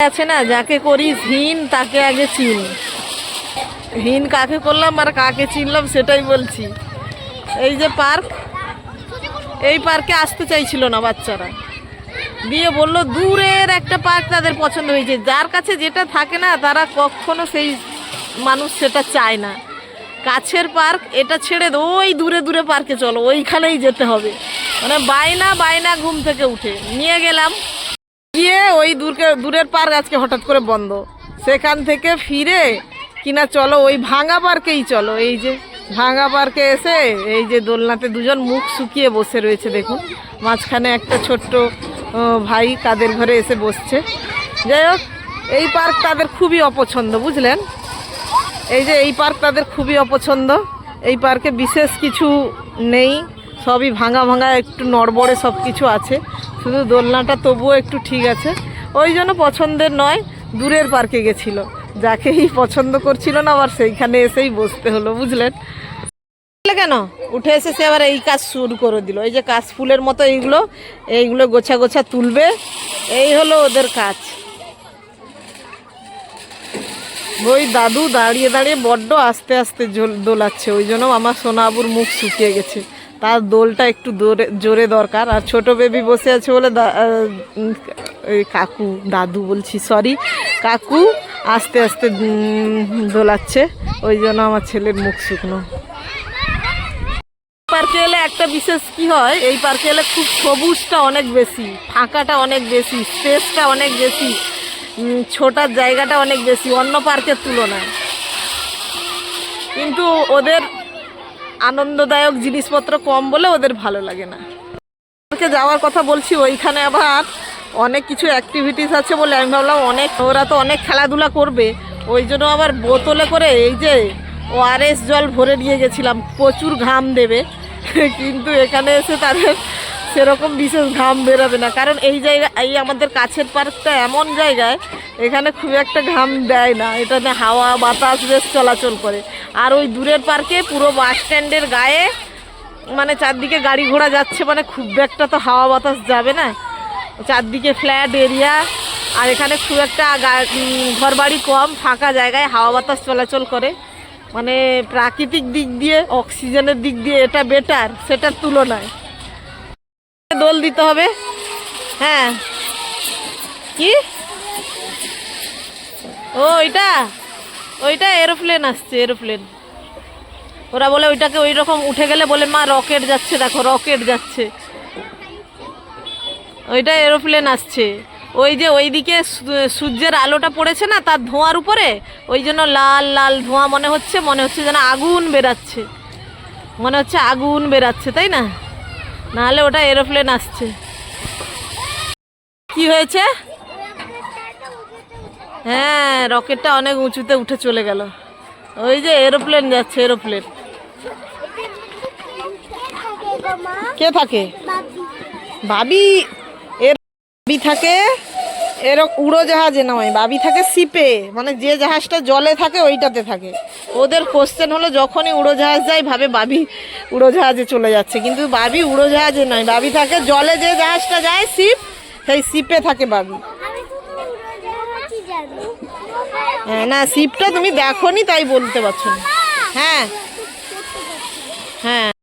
আছে না, যাকে করিস হীন, তাকে আগে চিন। হীন কাকে করলাম আর কাকে চিনলাম সেটাই বলছি। এই যে পার্ক, এই পার্কে আসতে চাইছিল না বাচ্চারা। দিয়ে বলল, দূরের একটা পার্ক তাদের পছন্দ হয়েছে। যার কাছে যেটা থাকে না, তারা কখনো সেই মানুষ সেটা চায় না। কাছের পার্ক, এটা ছেড়ে ওই দূরে দূরে পার্কে চলো, ওইখানেই যেতে হবে। মানে বায়না বায়না ঘুম থেকে উঠে। নিয়ে গেলাম। গিয়ে দূরের পার্ক আজকে হঠাৎ করে বন্ধ। সেখান থেকে ফিরে কিনা চলো, ওই ভাঙা পার্কেই চলো। এই যে ভাঙা পার্কে এসে এই যে দোলনাতে দুজন মুখ শুকিয়ে বসে রয়েছে, দেখুন। মাঝখানে একটা ছোট্ট ভাই কাদের ঘরে এসে বসছে। যাই হোক, এই পার্ক তাদের খুবই অপছন্দ, বুঝলেন? এই যে এই পার্ক তাদের খুবই অপছন্দ। এই পার্কে বিশেষ কিছু নেই, সবই ভাঙা ভাঙা, একটু নড়বড়ে সব কিছু আছে। শুধু দোলনাটা তবুও একটু ঠিক আছে। ওই জন্য পছন্দের নয় দূরের পার্কে গেছিল। যাকেই পছন্দ করছিল না আবার সেইখানে এসেই বসতে হলো বুঝলেন? কেন? উঠে এসে সে আবার এই কাজ শুরু করে দিল। এই যে কাশ ফুলের মতো এইগুলো এইগুলো গোছা গোছা তুলবে এই হলো ওদের কাজ। ওই দাদু দাঁড়িয়ে দাঁড়িয়ে বড্ড আস্তে আস্তে দোলাচ্ছে ওই জন্য আমার সোনাবুর মুখ শুকিয়ে গেছে। তার দোলটা একটু জোরে জোরে দরকার। আর ছোট বেবি বসে আছে বলে কাকু, দাদু বলছি সরি কাকু আস্তে আস্তে দোলাচ্ছে। ওই জন্য আমার ছেলের মুখ শুকনো। পার্কে এলে একটা বিশেষ কি হয়, এই পার্কে এলে খুব সবুজটা অনেক বেশি, ফাঁকাটা অনেক বেশি স্পেসটা অনেক বেশি ছোটার জায়গাটা অনেক বেশি, অন্য পার্কের তুলনায়। কিন্তু ওদের আনন্দদায়ক জিনিসপত্র কম বলে ওদের ভালো লাগে না। আমাকে যাওয়ার কথা বলছি, ওইখানে আবার অনেক কিছু অ্যাক্টিভিটিস আছে বলে আমি ভাবলাম অনেক, ওরা তো অনেক খেলাধুলা করবে। ওই জন্য আবার বোতলে করে এই যে ওআরএস জল ভরে নিয়ে গেছিলাম, প্রচুর ঘাম দেবে। কিন্তু এখানে এসে তাদের সেরকম বিশেষ ঘাম বেরোবে না। কারণ এই জায়গা এই আমাদের কাছের পার্কটা এমন জায়গায়, এখানে খুব একটা ঘাম দেয় না। এটাতে হাওয়া, বাতাস বেশ চলাচল করে। আর ওই দূরের পার্কে পুরো বাস স্ট্যান্ডের গায়ে মানে চারদিকে গাড়ি ঘোড়া যাচ্ছে মানে খুব একটা তো হাওয়া বাতাস যাবে না। চারদিকে ফ্ল্যাট এরিয়া আর এখানে খুব একটা ঘর বাড়ি কম, ফাঁকা জায়গায় হাওয়া বাতাস চলাচল করে। মানে প্রাকৃতিক দিক দিয়ে, অক্সিজেনের দিক দিয়ে এটা বেটার সেটার তুলনায়। দোল দিতে হবে। হ্যাঁ। কি? ও, ওইটা? ওইটা এরোপ্লেন আসছে এরোপ্লেন ওরা বলে ওইটাকে ওই রকম উঠে গেলে বলে, মা রকেট যাচ্ছে, দেখো রকেট যাচ্ছে। ওইটা এরোপ্লেন আসছে। ওই যে ওইদিকে সূর্যের আলোটা পড়েছে না, তার ধোঁয়ার উপরে? ওই জন্য লাল লাল ধোঁয়া মনে হচ্ছে মনে হচ্ছে যেন আগুন বেরাচ্ছে মনে হচ্ছে আগুন বেরাচ্ছে তাই না? নাহলে ওটা এরোপ্লেন আসছে। কি হয়েছে? হ্যাঁ রকেটটা অনেক উঁচুতে উঠে চলে গেল। ওই যে এরোপ্লেন যাচ্ছে এরোপ্লেন। কে থাকে? ভাবি এর ভাবি থাকে? এর উড়োজাহাজে নয় বাবি থাকে শিপে। মানে যে জাহাজটা জলে থাকে ওইটাতে থাকে। ওদের কোশ্চেন হলো যখনই উড়োজাহাজ যায় ভাবে বাবি উড়োজাহাজে চলে যাচ্ছে। কিন্তু বাবি উড়োজাহাজে নয় বাবি থাকে জলে যে জাহাজটা যায় শিপ সেই শিপে থাকে বাবি। হ্যাঁ না শিপটা তুমি দেখোনি তাই বলতে পারছ না। হ্যাঁ। হ্যাঁ।